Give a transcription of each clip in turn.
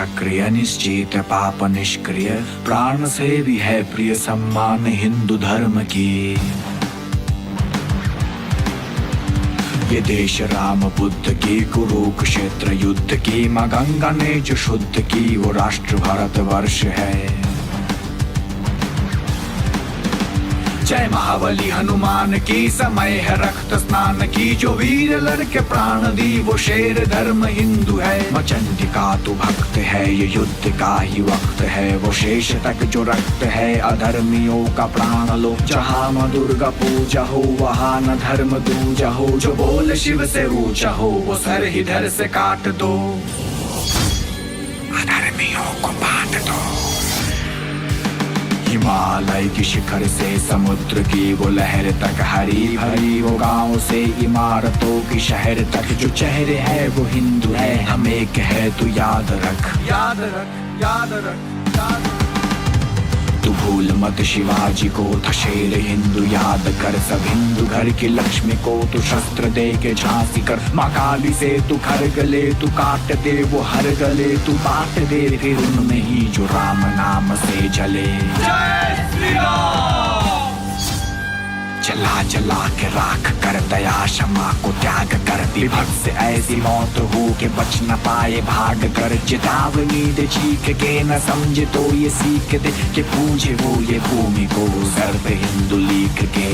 सक्रिय निश्चित पाप निष्क्रिय प्राण से भी है प्रिय सम्मान हिंदू धर्म की। ये देश राम बुद्ध की कुरुक्षेत्र युद्ध की, माँ गंगा ने जो शुद्ध की, वो राष्ट्र भारत वर्ष है। जय महाबली हनुमान की समय है रक्त स्नान की। जो वीर लड़के प्राण दी, वो शेर धर्म हिंदू है। मचंडिका तू भक्त है, ये युद्ध का ही वक्त है। वो शेष तक जो रक्त है, अधर्मियों का प्राण लो। जहाँ माँ दुर्गा पूजा हो, वहाँ न धर्म दूजा हो। जो बोल शिव से ऊँचा हो, वो सर ही धर से काट दो। हिमालय की शिखर से समुद्र की वो लहर तक, हरी भरी वो गाँव से इमारतों की शहर तक। जो चेहरे है वो हिंदू है, हम एक है तू याद रख। याद रख याद रख याद रख। तू भूल मत शिवाजी को, था शेर हिंदू याद कर। सब हिंदू घर की लक्ष्मी को तू शस्त्र दे के झांसी कर। माँ काली से तू खर गले, तू काट दे वो हर गले, तू बांट दे फिर उनमें ही जो राम नाम से जले। चला जला के राख कर दया क्षमा को त्याग कर विभक्त से ऐसी मौत हो के बच न पाए भाग कर। चेतावनी दे चीख के न समझे तो ये सीख दे के पूजे वो ये भूमि को सर्व हिंदू लिख के।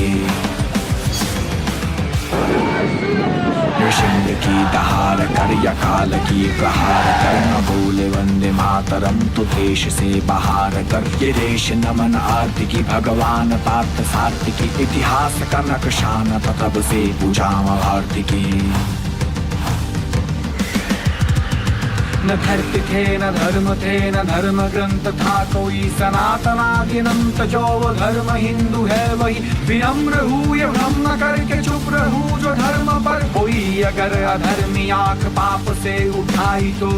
नृसिंह की दहार कर या काल की प्रहार कर न भूले वंदे मातरम तो देश से बाहर, कर ये देश नमन आरती की भगवान, पार्थ सार्थ की इतिहास का शान, तब से पूजा भारती की। न धर्ति थे न धर्म थे न धर्म ग्रंथ था कोई सनातनादिनंत जो वो धर्म हिंदू है वही। विनम्र न करके चुप रहू जो धर्म पर कोई। अगर अधर्मी आँख पाप से उठाई तो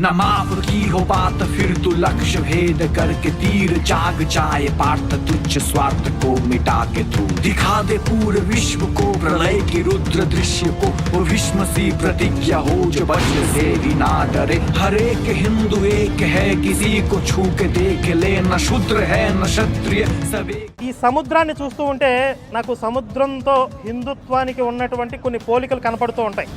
न माप की हो बात फिर तू लक्ष्य भेद करके तीर जाग जाए पार्थ तुच्छ स्वार्थ को मिटा के तू दिखा दे पूरे विश्व को प्रलय की रुद्र दृश्य को वो भीष्म सी प्रतिज्ञा हो जो वज्र से भी ना डरे हर एक हिंदू एक है किसी को छू के देख ले न शूद्र है न क्षत्रिय सब एक ఈ సముద్రాన్ని చూస్తూ ఉంటే నాకు సముద్రంతో హిందుత్వానికి ఉన్నటువంటి కొన్ని పోలికలు కనపడుతూ ఉంటాయి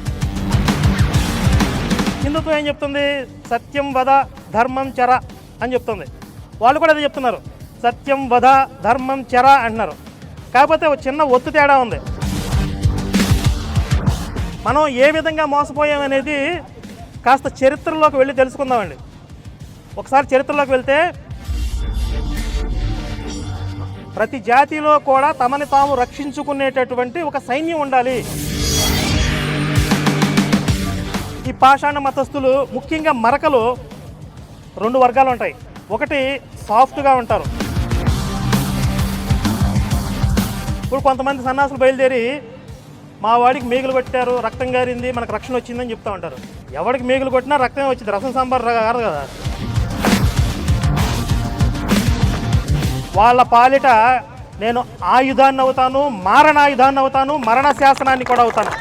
హిందుత్వం ఏం చెప్తుంది? సత్యం వద ధర్మం చర అని చెప్తుంది. వాళ్ళు కూడా అదే చెప్తున్నారు. సత్యం వద ధర్మం చర అంటున్నారు. కాకపోతే ఒక చిన్న ఒత్తు తేడా ఉంది. మనం ఏ విధంగా మోసపోయామనేది కాస్త చరిత్రలోకి వెళ్ళి తెలుసుకుందామండి. ఒకసారి చరిత్రలోకి వెళ్తే ప్రతి జాతిలో కూడా తమని తాము రక్షించుకునేటటువంటి ఒక సైన్యం ఉండాలి. ఈ పాషాణ మతస్థులు ముఖ్యంగా మరకలు రెండు వర్గాలు ఉంటాయి. ఒకటి సాఫ్ట్గా ఉంటారు. ఇప్పుడు కొంతమంది సన్నాసులు బయలుదేరి మా వాడికి మేగులు కొట్టారు రక్తం గారింది మనకు రక్షణ వచ్చిందని చెప్తూ ఉంటారు. ఎవడికి మేగులు కొట్టినా రక్తమే వచ్చింది. రసం సాంబార్ కాదు కదా. వాళ్ళ పాలిట నేను ఆయుధాన్ని అవుతాను మారణాయుధాన్ని అవుతాను మరణ శాసనాన్ని కూడా అవుతాను.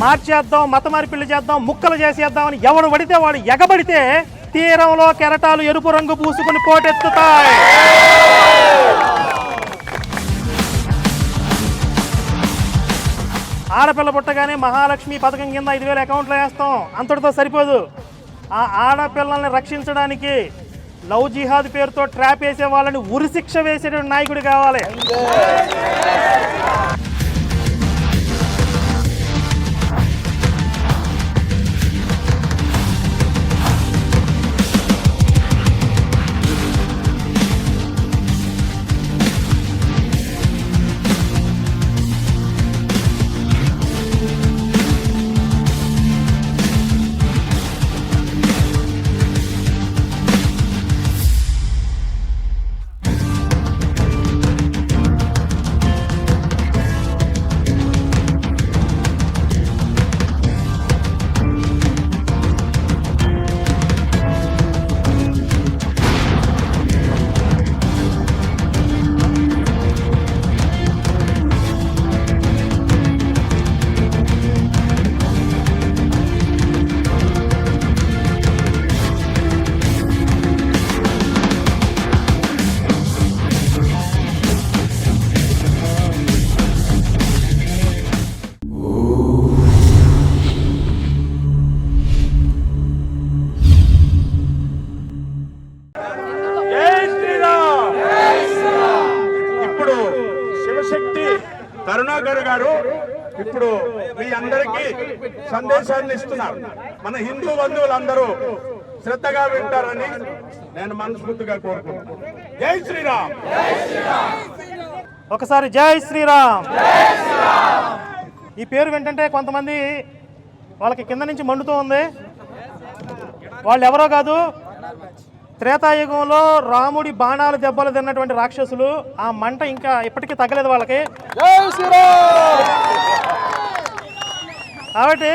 మార్చేద్దాం మత మార్పిళ్ళు చేద్దాం ముక్కలు చేసేద్దామని ఎవడు పడితే వాడు ఎగబడితే తీరంలో కెరటాలు ఎరుపు రంగు పూసుకుని పోటెత్తుతాయి. ఆడపిల్ల పుట్టగానే మహాలక్ష్మి పథకం కింద ఐదు వేల అకౌంట్లో వేస్తాం. అంతటితో సరిపోదు. ఆ ఆడపిల్లల్ని రక్షించడానికి లవ్ జిహాద్ పేరుతో ట్రాప్ వేసే వాళ్ళని ఉరిశిక్ష వేసేటువంటి నాయకుడు కావాలి. సందేశాన్ని ఇస్తున్నారు. మన హిందూ బంధువులందరూ శ్రద్ధగా వింటారని నేను మనస్ఫూర్తిగా కోరుకుంటున్నాను. జై శ్రీరామ్! ఒకసారి జై శ్రీరామ్! ఈ పేరు వింటుంటే కొంతమంది వాళ్ళకి కింద నుంచి మండుతూ ఉంది. వాళ్ళు ఎవరో కాదు త్రేతాయుగంలో రాముడి బాణాలు దెబ్బలు తిన్నటువంటి రాక్షసులు ఆ మంట ఇంకా ఇప్పటికీ తగ్గలేదు వాళ్ళకి. కాబట్టి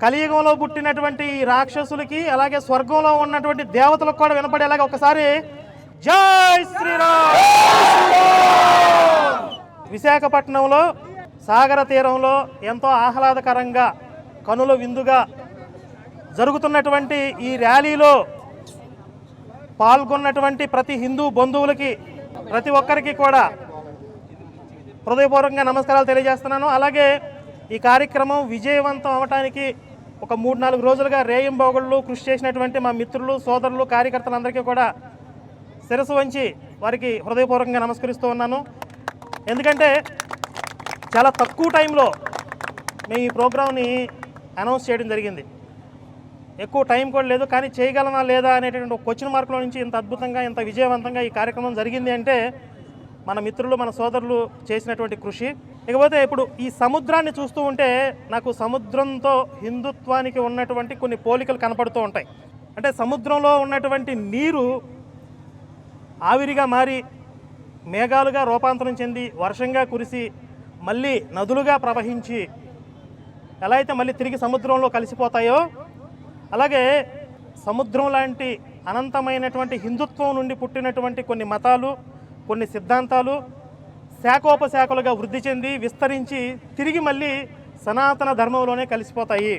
కలియుగంలో పుట్టినటువంటి ఈ రాక్షసులకి అలాగే స్వర్గంలో ఉన్నటువంటి దేవతలకు కూడా వినపడేలాగా ఒకసారి జై శ్రీరామ్! విశాఖపట్నంలో సాగర తీరంలో ఎంతో ఆహ్లాదకరంగా కనుల విందుగా జరుగుతున్నటువంటి ఈ ర్యాలీలో పాల్గొన్నటువంటి ప్రతి హిందూ బంధువులకి ప్రతి ఒక్కరికి కూడా హృదయపూర్వకంగా నమస్కారాలు తెలియజేస్తున్నాను. అలాగే ఈ కార్యక్రమం విజయవంతం అవడానికి ఒక మూడు నాలుగు రోజులుగా రేయింబోగుళ్ళు కృషి చేసినటువంటి మా మిత్రులు సోదరులు కార్యకర్తలందరికీ కూడా శిరసు వంచి వారికి హృదయపూర్వకంగా నమస్కరిస్తూ ఉన్నాను. ఎందుకంటే చాలా తక్కువ టైంలో మేము ఈ ప్రోగ్రామ్ని అనౌన్స్ చేయడం జరిగింది. ఎక్కువ టైం కూడా లేదు కానీ చేయగలమా లేదా అనేటటువంటి క్వశ్చన్ మార్కులో నుంచి ఇంత అద్భుతంగా ఇంత విజయవంతంగా ఈ కార్యక్రమం జరిగింది అంటే మన మిత్రులు మన సోదరులు చేసినటువంటి కృషి. ఇకపోతే ఇప్పుడు ఈ సముద్రాన్ని చూస్తూ ఉంటే నాకు సముద్రంతో హిందుత్వానికి ఉన్నటువంటి కొన్ని పోలికలు కనపడుతూ ఉంటాయి. అంటే సముద్రంలో ఉన్నటువంటి నీరు ఆవిరిగా మారి మేఘాలుగా రూపాంతరం చెంది వర్షంగా కురిసి మళ్ళీ నదులుగా ప్రవహించి ఎలా అయితే మళ్ళీ తిరిగి సముద్రంలో కలిసిపోతాయో అలాగే సముద్రం లాంటి అనంతమైనటువంటి హిందుత్వం నుండి పుట్టినటువంటి కొన్ని మతాలు కొన్ని సిద్ధాంతాలు శాఖోపశాఖలుగా వృద్ధి చెంది విస్తరించి తిరిగి మళ్ళీ సనాతన ధర్మంలోనే కలిసిపోతాయి.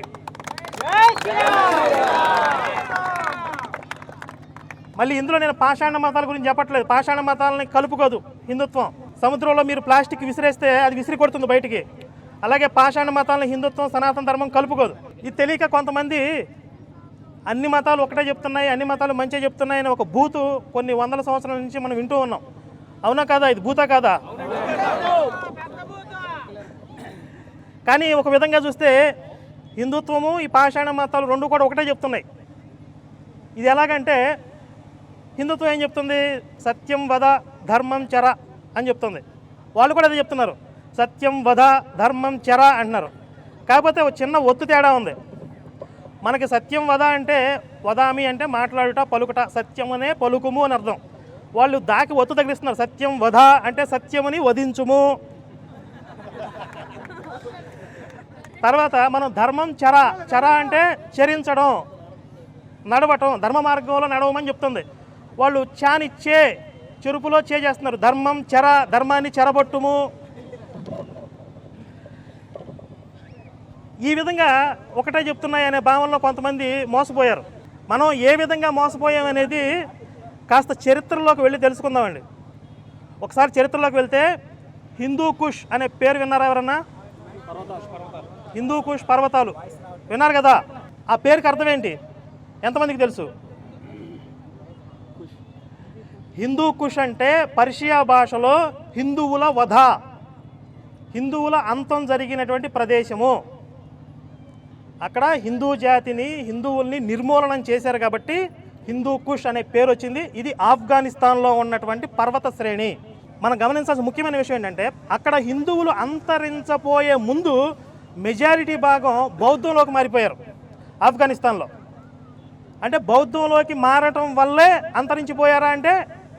మళ్ళీ ఇందులో నేను పాషాణ మతాల గురించి చెప్పట్లేదు. పాషాణ మతాలని కలుపుకోదు హిందుత్వం. సముద్రంలో మీరు ప్లాస్టిక్ విసిరేస్తే అది విసిరి కొడుతుంది బయటికి. అలాగే పాషాణ మతాలను హిందుత్వం సనాతన ధర్మం కలుపుకోదు. ఇది తెలియక కొంతమంది అన్ని మతాలు ఒకటే చెప్తున్నాయి అన్ని మతాలు మంచిగా చెప్తున్నాయి అని ఒక బూతు కొన్ని వందల సంవత్సరాల నుంచి మనం వింటూ ఉన్నాం. అవునా కాదా? ఇది భూత కాదా? కానీ ఒక విధంగా చూస్తే హిందుత్వము ఈ పాషాణ మతాలు రెండు కూడా ఒకటే చెప్తున్నాయి. ఇది ఎలాగంటే హిందుత్వం ఏం చెప్తుంది? సత్యం వద ధర్మం చర అని చెప్తుంది. వాళ్ళు కూడా అదే చెప్తున్నారు. సత్యం వధ ధర్మం చర అంటున్నారు. కాకపోతే ఒక చిన్న ఒత్తు తేడా ఉంది. మనకి సత్యం వద అంటే వదామి అంటే మాట్లాడుట పలుకుట. సత్యం అనే పలుకుము అని అర్థం. వాళ్ళు దాకి ఒత్తు తగిలిస్తున్నారు. సత్యం వధ అంటే సత్యమని వధించుము. తర్వాత మనం ధర్మం చర చర అంటే చరించడం నడవటం ధర్మ మార్గంలో నడవమని చెప్తుంది. వాళ్ళు చానిచ్చే చే చెరుపులో చే చేస్తున్నారు. ధర్మం చెర ధర్మాన్ని చెరబొట్టుము. ఈ విధంగా ఒకటే చెప్తున్నాయి అనే భావనలో కొంతమంది మోసపోయారు. మనం ఏ విధంగా మోసపోయామనేది కాస్త చరిత్రలోకి వెళ్ళి తెలుసుకుందామండి. ఒకసారి చరిత్రలోకి వెళ్తే హిందూ కుష్ అనే పేరు విన్నారా ఎవరన్నా? హిందూ కుష్ పర్వతాలు. విన్నారు కదా? ఆ పేరుకి అర్థం ఏంటి? ఎంతమందికి తెలుసు? హిందూ కుష్ అంటే పర్షియా భాషలో హిందువుల వధ. హిందువుల అంతం జరిగినటువంటి ప్రదేశము. అక్కడ హిందూ జాతిని హిందువుల్ని నిర్మూలనం చేశారు కాబట్టి హిందూ కుష్ అనే పేరు వచ్చింది. ఇది ఆఫ్ఘనిస్తాన్లో ఉన్నటువంటి పర్వత శ్రేణి. మనం గమనించాల్సిన ముఖ్యమైన విషయం ఏంటంటే అక్కడ హిందువులు అంతరించపోయే ముందు మెజారిటీ భాగం బౌద్ధంలోకి మారిపోయారు ఆఫ్ఘనిస్తాన్లో. అంటే బౌద్ధంలోకి మారటం వల్లే అంతరించిపోయారా అంటే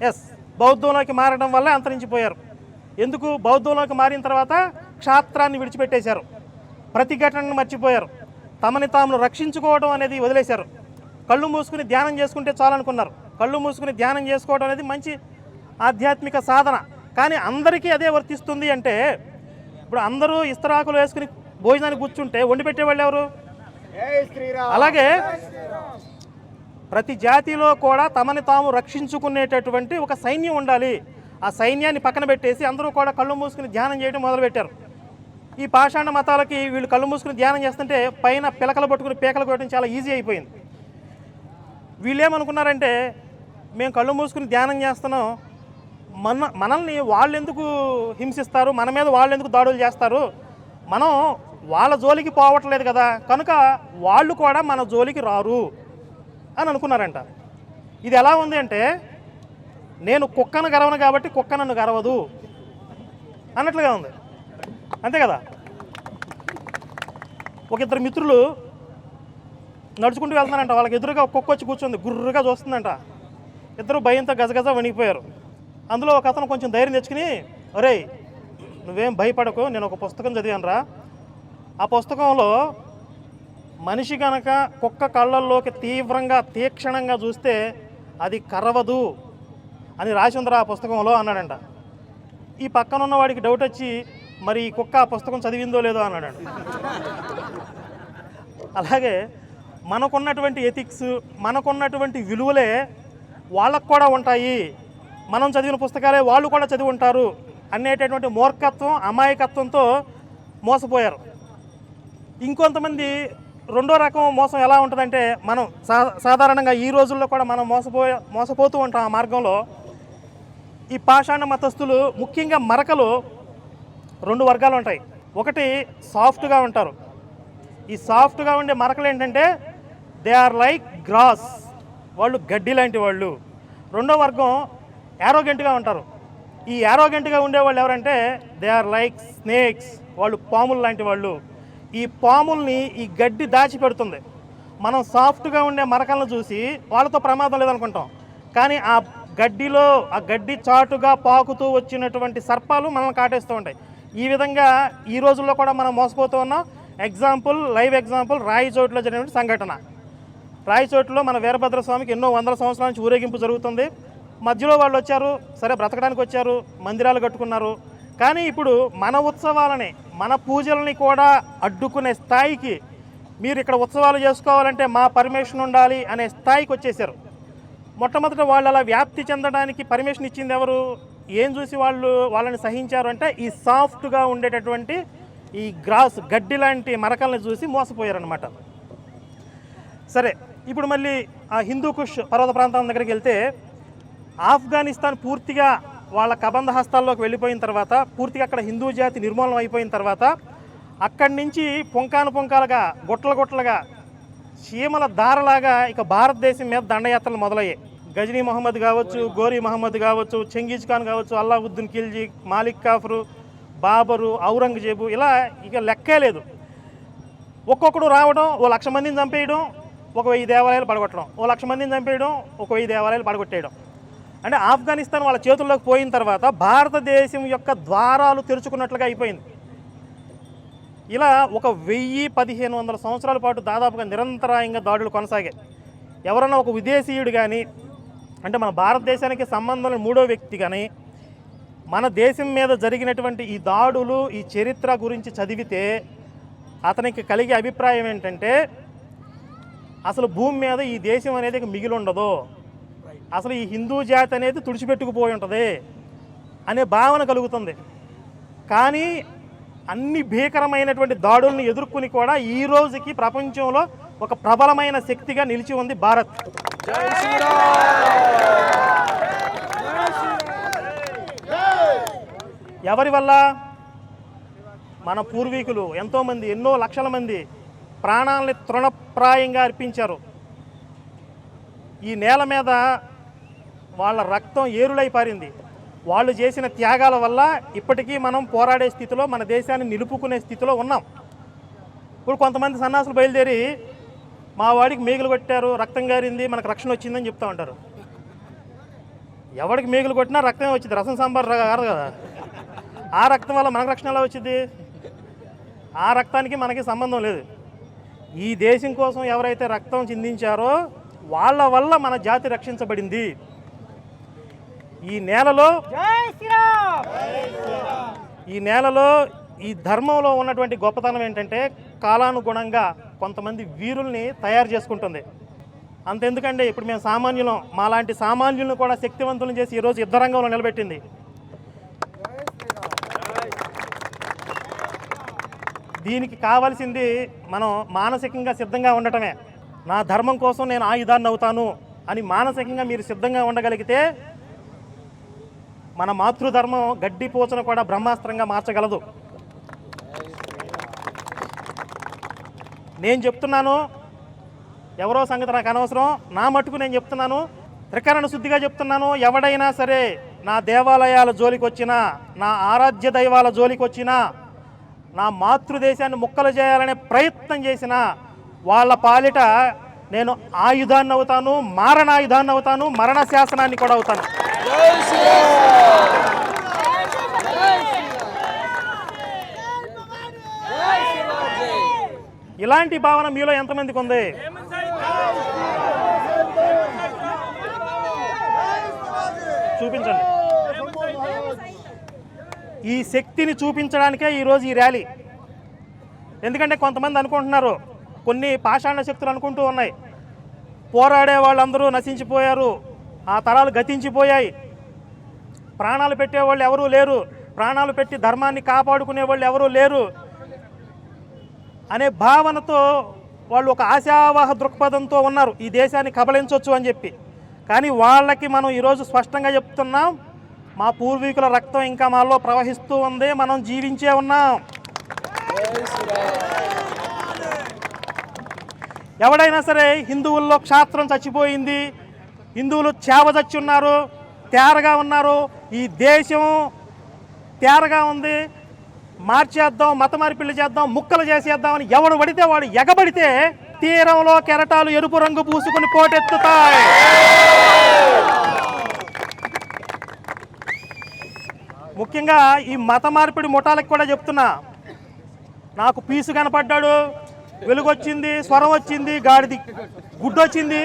ఎస్ బౌద్ధంలోకి మారడం వల్లే అంతరించిపోయారు. ఎందుకు? బౌద్ధంలోకి మారిన తర్వాత క్షాత్రాన్ని విడిచిపెట్టేశారు. ప్రతిఘటనను మర్చిపోయారు. తమని తామును రక్షించుకోవడం అనేది వదిలేశారు. కళ్ళు మూసుకుని ధ్యానం చేసుకుంటే చాలనుకున్నారు. కళ్ళు మూసుకుని ధ్యానం చేసుకోవడం అనేది మంచి ఆధ్యాత్మిక సాధన. కానీ అందరికీ అదే వర్తిస్తుంది అంటే ఇప్పుడు అందరూ ఇస్తరాకులు వేసుకుని భోజనానికి కూర్చుంటే వండి పెట్టేవాళ్ళు ఎవరు? అలాగే ప్రతి జాతిలో కూడా తమని తాము రక్షించుకునేటటువంటి ఒక సైన్యం ఉండాలి. ఆ సైన్యాన్ని పక్కన పెట్టేసి అందరూ కూడా కళ్ళు మూసుకుని ధ్యానం చేయడం మొదలుపెట్టారు. ఈ పాషాణ మతాలకి వీళ్ళు కళ్ళు మూసుకుని ధ్యానం చేస్తుంటే పైన పిలకలు పట్టుకుని పీకలు కొట్టడం చాలా ఈజీ అయిపోయింది. వీళ్ళు ఏమనుకున్నారంటే మేము కళ్ళు మూసుకుని ధ్యానం చేస్తున్నాం. మన మనల్ని వాళ్ళు ఎందుకు హింసిస్తారు? మన మీద వాళ్ళు ఎందుకు దాడులు చేస్తారు? మనం వాళ్ళ జోలికి పోవట్లేదు కదా. కనుక వాళ్ళు కూడా మన జోలికి రారు. అని అనుకున్నారంట. ఇది ఎలా ఉంది అంటే నేను కుక్కను గరవను కాబట్టి కుక్క నన్ను గరవదు. అన్నట్లుగా ఉంది. అంతే కదా? ఒక ఇద్దరు మిత్రులు నడుచుకుంటూ వెళ్తున్నారంట. వాళ్ళకి ఎదురుగా కుక్క వచ్చి కూర్చుంది. గుర్రుగా చూస్తుందంట. ఇద్దరు భయంతో గజగజ వణిగిపోయారు అందులో ఒక అతను కొంచెం ధైర్యం తెచ్చుకుని ఒరే నువ్వేం భయపడకు నేను ఒక పుస్తకం చదివానురా. ఆ పుస్తకంలో మనిషి గనక కుక్క కళ్ళల్లోకి తీవ్రంగా తీక్షణంగా చూస్తే అది కరవదు అని రాసిందిరా ఆ పుస్తకంలో అన్నాడంట. ఈ పక్కన ఉన్నవాడికి డౌట్ వచ్చి మరి ఈ కుక్క ఆ పుస్తకం చదివిందో లేదో? అన్నాడంట. అలాగే మనకున్నటువంటి ఎథిక్స్ మనకున్నటువంటి విలువలే వాళ్ళకు కూడా ఉంటాయి. మనం చదివిన పుస్తకాలే వాళ్ళు కూడా చదివి ఉంటారు అనేటటువంటి మూర్ఖత్వం అమాయకత్వంతో మోసపోయారు. ఇంకొంతమంది రెండో రకం మోసం ఎలా ఉంటుందంటే మనం సా సాధారణంగా ఈ రోజుల్లో కూడా మనం మోసపోయే మోసపోతూ ఉంటాం ఆ మార్గంలో. ఈ పాషాణ మతస్థులు ముఖ్యంగా మరకలు రెండు వర్గాలు ఉంటాయి. ఒకటి సాఫ్ట్గా ఉంటారు. ఈ సాఫ్ట్గా ఉండే మరకలు ఏంటంటే దే ఆర్ లైక్ గ్రాస్. వాళ్ళు గడ్డి లాంటి వాళ్ళు. రెండో వర్గం యారోగెంట్గా ఉంటారు. ఈ యారోగెంట్గా ఉండేవాళ్ళు ఎవరంటే దే ఆర్ లైక్ స్నేక్స్. వాళ్ళు పాములు లాంటి వాళ్ళు. ఈ పాముల్ని ఈ గడ్డి దాచిపెడుతుంది మనం సాఫ్ట్గా ఉండే మరకలను చూసి వాళ్ళతో ప్రమాదం లేదనుకుంటాం. కానీ ఆ గడ్డిలో ఆ గడ్డి చాటుగా పాకుతూ వచ్చినటువంటి సర్పాలు మనల్ని కాటేస్తూ ఉంటాయి. ఈ విధంగా ఈ రోజుల్లో కూడా మనం మోసపోతూ ఉన్నాం. ఎగ్జాంపుల్ లైవ్ ఎగ్జాంపుల్ రాయి చోటులో జరిగినటువంటి సంఘటన. రాయచోటులో మన వీరభద్ర స్వామికి ఎన్నో వందల సంవత్సరాల నుంచి ఊరేగింపు జరుగుతుంది. మధ్యలో వాళ్ళు వచ్చారు సరే బ్రతకడానికి వచ్చారు మందిరాలు కట్టుకున్నారు. కానీ ఇప్పుడు మన ఉత్సవాలని మన పూజలని కూడా అడ్డుకునే స్థాయికి మీరు ఇక్కడ ఉత్సవాలు చేసుకోవాలంటే మా పర్మిషన్ ఉండాలి అనే స్థాయికి వచ్చేసారు మొట్టమొదట వాళ్ళు అలా వ్యాప్తి చెందడానికి పర్మిషన్ ఇచ్చింది ఎవరు? ఏం చూసి వాళ్ళు వాళ్ళని సహించారు అంటే ఈ సాఫ్ట్గా ఉండేటటువంటి ఈ గ్రాస్ గడ్డి లాంటి మరకల్ని చూసి మోసపోయారనమాట సరే ఇప్పుడు మళ్ళీ ఆ హిందూ కుష్ పర్వత ప్రాంతం దగ్గరికి వెళ్తే ఆఫ్ఘనిస్తాన్ పూర్తిగా వాళ్ళ కబంధ హస్తాల్లోకి వెళ్ళిపోయిన తర్వాత పూర్తిగా అక్కడ హిందూ జాతి నిర్మూలన అయిపోయిన తర్వాత అక్కడి నుంచి పుంకాను పుంకాలుగా గుట్టలు గుట్టలుగా చీమల దారలాగా ఇక భారతదేశం మీద దండయాత్రలు మొదలయ్యాయి. గజనీ మహమ్మద్ కావచ్చు గోరీ మహమ్మద్ కావచ్చు చెంగీజ్ ఖాన్ కావచ్చు అల్లావుద్దీన్ ఖిల్జీ మాలిక్ కాఫరు బాబరు ఔరంగజేబు ఇలా ఇక లెక్కే లేదు. ఒక్కొక్కడు రావడం ఓ లక్ష మందిని చంపేయడం ఒక వెయ్యి దేవాలయాలు పడగొట్టడం ఓ లక్ష మందిని చంపేయడం ఒక వెయ్యి దేవాలయాలు పడగొట్టేయడం. అంటే ఆఫ్ఘనిస్తాన్ వాళ్ళ చేతుల్లోకి పోయిన తర్వాత భారతదేశం యొక్క ద్వారాలు తెరుచుకున్నట్లుగా అయిపోయింది. ఇలా ఒక వెయ్యి పదిహేను వందల సంవత్సరాల పాటు దాదాపుగా నిరంతరాయంగా దాడులు కొనసాగాయి. ఎవరన్నా ఒక విదేశీయుడు కానీ అంటే మన భారతదేశానికి సంబంధం మూడో వ్యక్తి కానీ మన దేశం మీద జరిగినటువంటి ఈ దాడులు ఈ చరిత్ర గురించి చదివితే అతనికి కలిగే అభిప్రాయం ఏంటంటే అసలు భూమి మీద ఈ దేశం అనేది మిగిలి ఉండదు. అసలు ఈ హిందూ జాతి అనేది తుడిచిపెట్టుకుపోయి ఉంటుంది అనే భావన కలుగుతుంది. కానీ అన్ని భీకరమైనటువంటి దాడుల్ని ఎదుర్కొని కూడా ఈ రోజుకి ప్రపంచంలో ఒక ప్రబలమైన శక్తిగా నిలిచి ఉంది భారత్. ఎవరి వల్ల? మన పూర్వీకులు ఎంతోమంది ఎన్నో లక్షల మంది ప్రాణాలని తృణప్రాయంగా అర్పించారు. ఈ నేల మీద వాళ్ళ రక్తం ఏరులై పారింది. వాళ్ళు చేసిన త్యాగాల వల్ల ఇప్పటికీ మనం పోరాడే స్థితిలో మన దేశాన్ని నిలుపుకునే స్థితిలో ఉన్నాం. ఇప్పుడు కొంతమంది సన్నాసులు బయలుదేరి మా వాడికి మేగులు కొట్టారు రక్తం గారింది మనకు రక్షణ వచ్చిందని చెప్తూ ఉంటారు. ఎవడికి మేగులు కొట్టినా రక్తమే వచ్చింది రసం సాంబార్ కాదు కదా. ఆ రక్తం వల్ల మనకు రక్షణ ఎలా వచ్చింది? ఆ రక్తానికి మనకి సంబంధం లేదు. ఈ దేశం కోసం ఎవరైతే రక్తం చిందించారో వాళ్ళ వల్ల మన జాతి రక్షించబడింది. ఈ నేలలో ఈ నేలలో ఈ ధర్మంలో ఉన్నటువంటి గొప్పతనం ఏంటంటే కాలానుగుణంగా కొంతమంది వీరుల్ని తయారు చేసుకుంటుంది. అంతెందుకండి? ఇప్పుడు మేము సామాన్యులం మాలాంటి సామాన్యులను కూడా శక్తివంతులను చేసి ఈరోజు యుద్ధ రంగంలో నిలబెట్టింది. దీనికి కావాల్సింది మనం మానసికంగా సిద్ధంగా ఉండటమే. నా ధర్మం కోసం నేను ఆయుధాన్ని అవుతాను అని మానసికంగా మీరు సిద్ధంగా ఉండగలిగితే మన మాతృధర్మం గడ్డి పూచను కూడా బ్రహ్మాస్త్రంగా మార్చగలదు. నేను చెప్తున్నాను ఎవరో సంగతి నాకు అనవసరం నా మటుకు నేను చెప్తున్నాను త్రికరణ శుద్ధిగా చెప్తున్నాను ఎవడైనా సరే నా దేవాలయాల జోలికి వచ్చినా నా ఆరాధ్య దైవాల జోలికి వచ్చినా నా మాతృదేశాన్ని ముక్కలు చేయాలనే ప్రయత్నం చేసిన వాళ్ళ పాలిట నేను ఆయుధాన్ని అవుతాను మారణాయుధాన్ని అవుతాను మరణ శాసనాన్ని కూడా అవుతాను. ఇలాంటి భావన మీలో ఎంతమందికి ఉంది? చూపించండి. ఈ శక్తిని చూపించడానికే ఈరోజు ఈ ర్యాలీ. ఎందుకంటే కొంతమంది అనుకుంటున్నారు కొన్ని పాషాణ శక్తులు అనుకుంటూ ఉన్నాయి. పోరాడే వాళ్ళందరూ నశించిపోయారు ఆ తరాలు గతించిపోయాయి. ప్రాణాలు పెట్టేవాళ్ళు ఎవరూ లేరు ప్రాణాలు పెట్టి ధర్మాన్ని కాపాడుకునే వాళ్ళు ఎవరూ లేరు అనే భావనతో వాళ్ళు ఒక ఆశావాహ దృక్పథంతో ఉన్నారు. ఈ దేశాన్ని కబలించవచ్చు అని చెప్పి. కానీ వాళ్ళకి మనం ఈరోజు స్పష్టంగా చెప్తున్నాం మా పూర్వీకుల రక్తం ఇంకా మాలో ప్రవహిస్తూ ఉంది. మనం జీవించే ఉన్నాం. ఎవడైనా సరే హిందువుల్లో క్షాత్రం చచ్చిపోయింది. హిందువులు చేవ చచ్చి ఉన్నారు తేరగా ఉన్నారు. ఈ దేశం తేరగా ఉంది. మార్చేద్దాం మత మార్పిళ్ళు చేద్దాం ముక్కలు చేసేద్దామని ఎవడు పడితే వాడు ఎగబడితే తీరంలో కెరటాలు ఎరుపు రంగు పూసుకుని పోటెత్తుతాయి. ముఖ్యంగా ఈ మత మార్పిడి ముఠాలకు కూడా చెప్తున్నా. నాకు పీసు కనపడ్డాడు వెలుగొచ్చింది స్వరం వచ్చింది గాడిది గుడ్డొచ్చింది.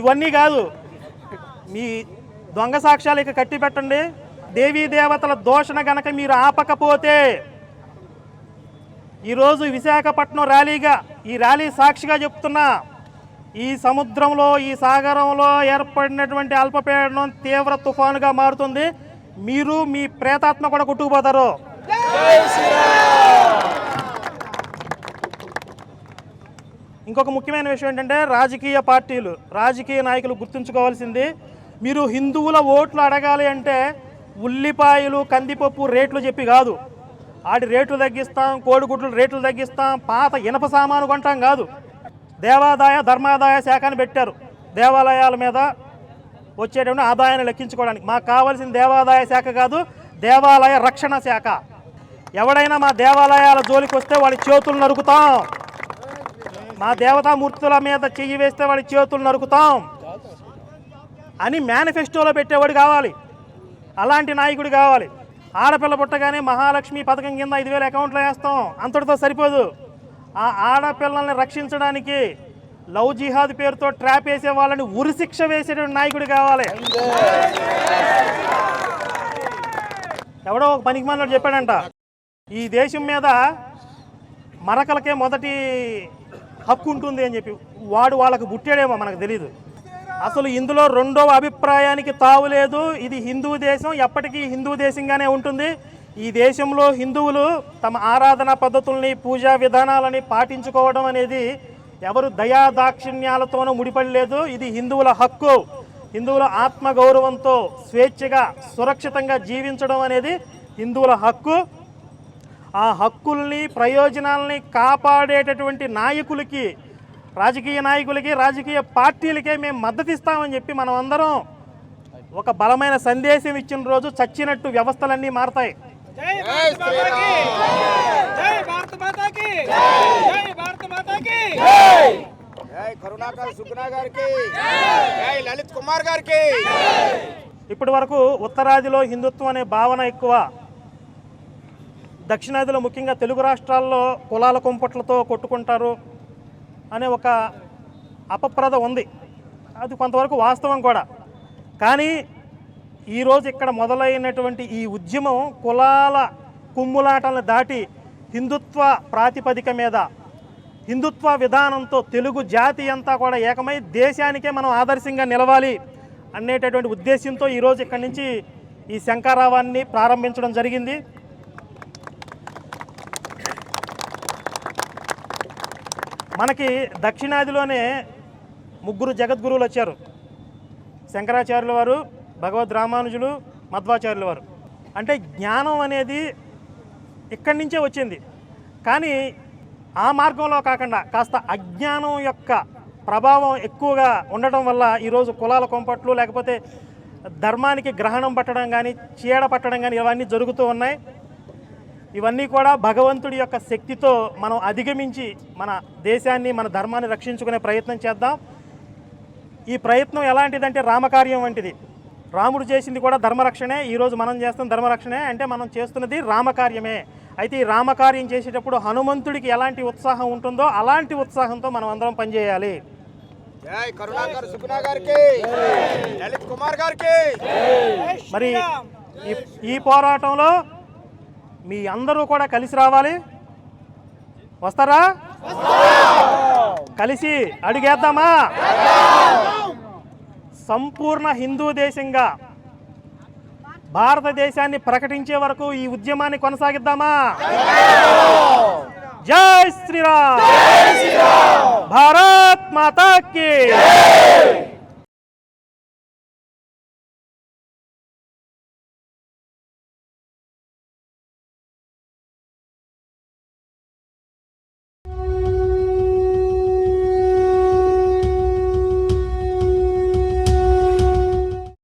ఇవన్నీ కాదు మీ దొంగ సాక్ష్యాలు ఇక కట్టి పెట్టండి. దేవీ దేవతల దోషణ గనక మీరు ఆపకపోతే ఈరోజు విశాఖపట్నం ర్యాలీగా ఈ ర్యాలీ సాక్షిగా చెప్తున్నా. ఈ సముద్రంలో ఈ సాగరంలో ఏర్పడినటువంటి అల్పపీడనం తీవ్ర తుఫానుగా మారుతుంది. మీరు మీ ప్రేతాత్మ కూడా కొట్టుకుపోతారు. ఇంకొక ముఖ్యమైన విషయం ఏంటంటే రాజకీయ పార్టీలు రాజకీయ నాయకులు గుర్తుంచుకోవాల్సింది మీరు హిందువుల ఓట్లు అడగాలి అంటే ఉల్లిపాయలు కందిపప్పు రేట్లు చెప్పి కాదు. ఆడి రేట్లు తగ్గిస్తాం కోడిగుడ్లు రేట్లు తగ్గిస్తాం పాత ఇనప సామాను కొంటాం కాదు. దేవాదాయ ధర్మాదాయ శాఖని పెట్టారు. దేవాలయాల మీద వచ్చేటువంటి ఆదాయాన్ని లెక్కించుకోవడానికి. మాకు కావాల్సిన దేవాదాయ శాఖ కాదు దేవాలయ రక్షణ శాఖ. ఎవడైనా మా దేవాలయాల జోలికి వస్తే వాడి చేతులు నరుకుతాం. మా దేవతామూర్తుల మీద చెయ్యి వేస్తే వాడి చేతులు నరుకుతాం. అని మేనిఫెస్టోలో పెట్టేవాడు కావాలి. అలాంటి నాయకుడు కావాలి. ఆడపిల్ల పుట్టగానే మహాలక్ష్మి పథకం కింద ఐదు వేల అకౌంట్లో వేస్తాం. అంతటితో సరిపోదు. ఆ ఆడపిల్లల్ని రక్షించడానికి లవ్ జిహాద్ పేరుతో ట్రాప్ వేసే వాళ్ళని ఉరిశిక్ష వేసేటువంటి నాయకుడు కావాలి. ఎవడో ఒక పనికి మనలో చెప్పాడంట ఈ దేశం మీద మరకలకే మొదటి హక్కు ఉంటుంది అని చెప్పి. వాడు వాళ్ళకు పుట్టాడేమో మనకు తెలియదు అసలు ఇందులో రెండవ అభిప్రాయానికి తావులేదు ఇది హిందూ దేశం ఎప్పటికీ హిందూ దేశంగానే ఉంటుంది. ఈ దేశంలో హిందువులు తమ ఆరాధన పద్ధతుల్ని పూజా విధానాలని పాటించుకోవడం అనేది ఎవరు దయా దాక్షిణ్యాలతోనూ ముడిపడలేదు. ఇది హిందువుల హక్కు. హిందువుల ఆత్మగౌరవంతో స్వేచ్ఛగా సురక్షితంగా జీవించడం అనేది హిందువుల హక్కు. ఆ హక్కుల్ని ప్రయోజనాల్ని కాపాడేటటువంటి నాయకులకి రాజకీయ నాయకులకి రాజకీయ పార్టీలకే మేము మద్దతు ఇస్తామని చెప్పి మనం అందరం ఒక బలమైన సందేశం ఇచ్చిన రోజు చచ్చినట్టు వ్యవస్థలన్నీ మారతాయి. లలిత్ కుమార్ ఇప్పటి వరకు ఉత్తరాదిలో హిందుత్వం అనే భావన ఎక్కువ. దక్షిణాదిలో ముఖ్యంగా తెలుగు రాష్ట్రాల్లో కులాల కుంపట్లతో కొట్టుకుంటారు అనే ఒక అపప్రద ఉంది. అది కొంతవరకు వాస్తవం కూడా. కానీ ఈరోజు ఇక్కడ మొదలైనటువంటి ఈ ఉద్యమం కులాల కుమ్ములాటలను దాటి హిందుత్వ ప్రాతిపదిక మీద హిందుత్వ విధానంతో తెలుగు జాతి అంతా కూడా ఏకమై దేశానికే మనం ఆదర్శంగా నిలవాలి అనేటటువంటి ఉద్దేశంతో ఈరోజు ఇక్కడి నుంచి ఈ శంకారావాన్ని ప్రారంభించడం జరిగింది. మనకి దక్షిణాదిలోనే ముగ్గురు జగద్గురువులు వచ్చారు. శంకరాచార్యుల వారు భగవద్ రామానుజులు మధ్వాచార్యుల వారు. అంటే జ్ఞానం అనేది ఇక్కడి నుంచే వచ్చింది. కానీ ఆ మార్గంలో కాకుండా కాస్త అజ్ఞానం యొక్క ప్రభావం ఎక్కువగా ఉండటం వల్ల ఈరోజు కులాల కొంపట్లు లేకపోతే ధర్మానికి గ్రహణం పట్టడం కానీ చీడ పట్టడం కానీ ఇవన్నీ జరుగుతూ ఉన్నాయి. ఇవన్నీ కూడా భగవంతుడి యొక్క శక్తితో మనం అధిగమించి మన దేశాన్ని మన ధర్మాన్ని రక్షించుకునే ప్రయత్నం చేద్దాం. ఈ ప్రయత్నం ఎలాంటిదంటే రామకార్యం వంటిది. రాముడు చేసింది కూడా ధర్మరక్షణే ఈరోజు మనం చేస్తున్న ధర్మరక్షణే అంటే మనం చేస్తున్నది రామకార్యమే. అయితే ఈ రామకార్యం చేసేటప్పుడు హనుమంతుడికి ఎలాంటి ఉత్సాహం ఉంటుందో అలాంటి ఉత్సాహంతో మనం అందరం పనిచేయాలి. మరి ఈ ఈ పోరాటంలో మీ అందరూ కూడా కలిసి రావాలి. వస్తారా? కలిసి అడుగేద్దామా? సంపూర్ణ హిందూ దేశంగా భారతదేశాన్ని ప్రకటించే వరకు ఈ ఉద్యమాన్ని కొనసాగిద్దామా? జై శ్రీరామ్. భారత్ మాతా కి